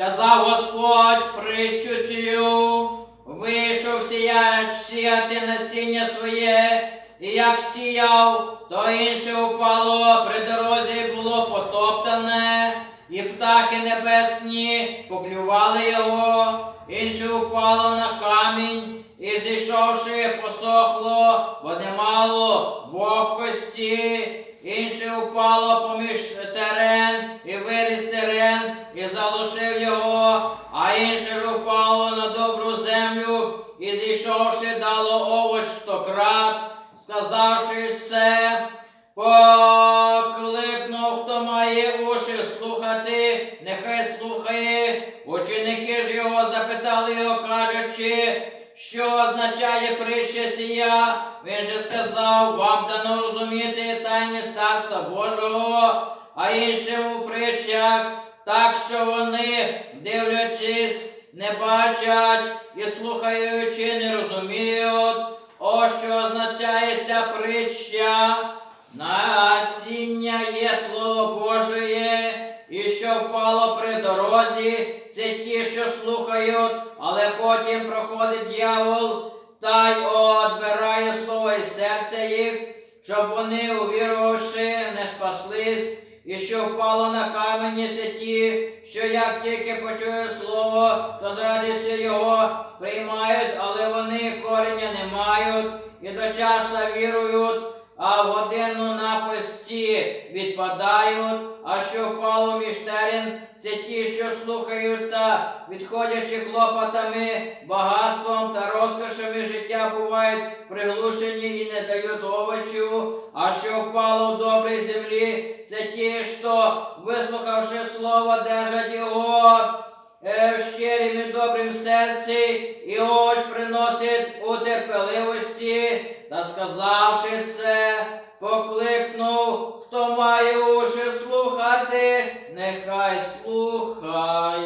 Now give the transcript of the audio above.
Сказав Господь притчу вийшов сіяч сіяти насіння своє, і як сіяв, то інше упало при дорозі було потоптане, і птахи небесні поклювали його, інше упало на камінь, і зійшовши, посохло, бо не мало вогкості, інше упало поміж терен, і виріс терен, і залишив його, а інше ж упало на добру землю, і зійшовши, дало овоч стократ, сказавши це, покликнув, хто має уші слухати, нехай слухає. Ученики ж його запитали його, кажучи, що означає притча сія. Він же сказав, вам дано розуміти тайні царства Божого, а іншим у притчах, так що вони, дивлячись, не бачать і слухаючи, не розуміють. О, що означає ця притча. При дорозі, це ті, що слухають, але потім проходить дьявол та й одбирає слово із серця їх, щоб вони, увірувавши, не спаслись, і що впало на камені, це ті, що як тільки почують слово, то з радістю його приймають, але вони кореня не мають, і до часу вірують, а годину напасті відпадають, а що впало між терен, це ті, що слухають та, відходячи клопотами, багатством та розкошами життя бувають приглушені і не дають овочу, а що впало в добрій землі, це ті, що, вислухавши слово, держать його е, в щирім і добрім серці, і ось приносить у терпеливості, та сказавши це, покликнув, хто має уші слухати, нехай слухає.